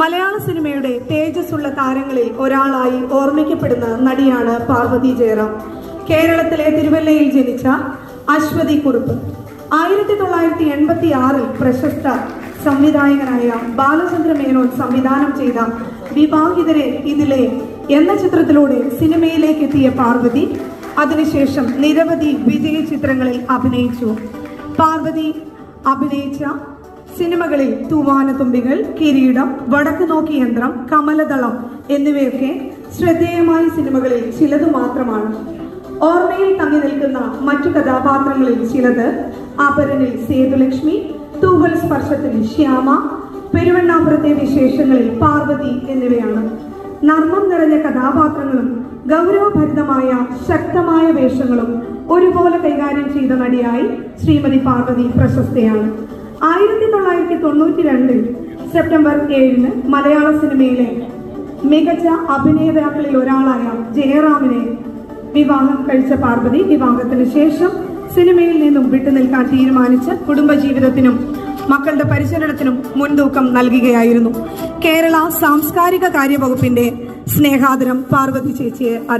മലയാള സിനിമയുടെ തേജസ്സുള്ള താരങ്ങളിൽ ഒരാളായി ഓർമ്മിക്കപ്പെടുന്ന നടിയാണ് പാർവതി ജയറാം. കേരളത്തിലെ തിരുവല്ലയിൽ ജനിച്ച അശ്വതി കുറുപ്പ്. ആയിരത്തി തൊള്ളായിരത്തി എൺപത്തി ആറിൽ പ്രശസ്ത സംവിധായകനായ ബാലചന്ദ്ര മേനോൻ സംവിധാനം ചെയ്ത വിവാഹിതരെ ഇതിലെ എന്ന ചിത്രത്തിലൂടെ സിനിമയിലേക്ക് എത്തിയ പാർവതി അതിനുശേഷം നിരവധി വിജയ ചിത്രങ്ങളിൽ അഭിനയിച്ചു. പാർവതി അഭിനയിച്ച സിനിമകളിൽ തൂവാനത്തുമ്പികൾ കിരീടം വടക്ക് നോക്കി യന്ത്രം കമലതളം എന്നിവയൊക്കെ ശ്രദ്ധേയമായ സിനിമകളിൽ ചിലതു മാത്രമാണ്. ഓർമ്മയിൽ തങ്ങി നിൽക്കുന്ന മറ്റു കഥാപാത്രങ്ങളിൽ ചിലത് അപരനിൽ സേതുലക്ഷ്മി തൂവൽ സ്പർശത്തിൽ ശ്യാമ പെരുവണ്ണാപുരത്തെ വിശേഷങ്ങളിൽ പാർവതി എന്നിവയാണ്. നർമ്മം നിറഞ്ഞ കഥാപാത്രങ്ങളും ഗൗരവഭരിതമായ ശക്തമായ വേഷങ്ങളും ഒരുപോലെ കൈകാര്യം ചെയ്ത നടിയായി ശ്രീമതി പാർവതി പ്രശസ്തയാണ്. ആയിരത്തി തൊള്ളായിരത്തി തൊണ്ണൂറ്റി രണ്ടിൽ സെപ്റ്റംബർ ഏഴിന് മലയാള സിനിമയിലെ മികച്ച അഭിനേതാക്കളിൽ ഒരാളായ ജയറാമിനെ വിവാഹം കഴിച്ച പാർവതി വിവാഹത്തിന് ശേഷം സിനിമയിൽ നിന്നും വിട്ടുനിൽക്കാൻ തീരുമാനിച്ച് കുടുംബജീവിതത്തിനും മക്കളുടെ പരിചരണത്തിനും മുൻതൂക്കം നൽകുകയായിരുന്നു. കേരള സാംസ്കാരിക കാര്യവകുപ്പിന്റെ സ്നേഹാദരം പാർവതി ചേച്ചിയെ അറിയിച്ചു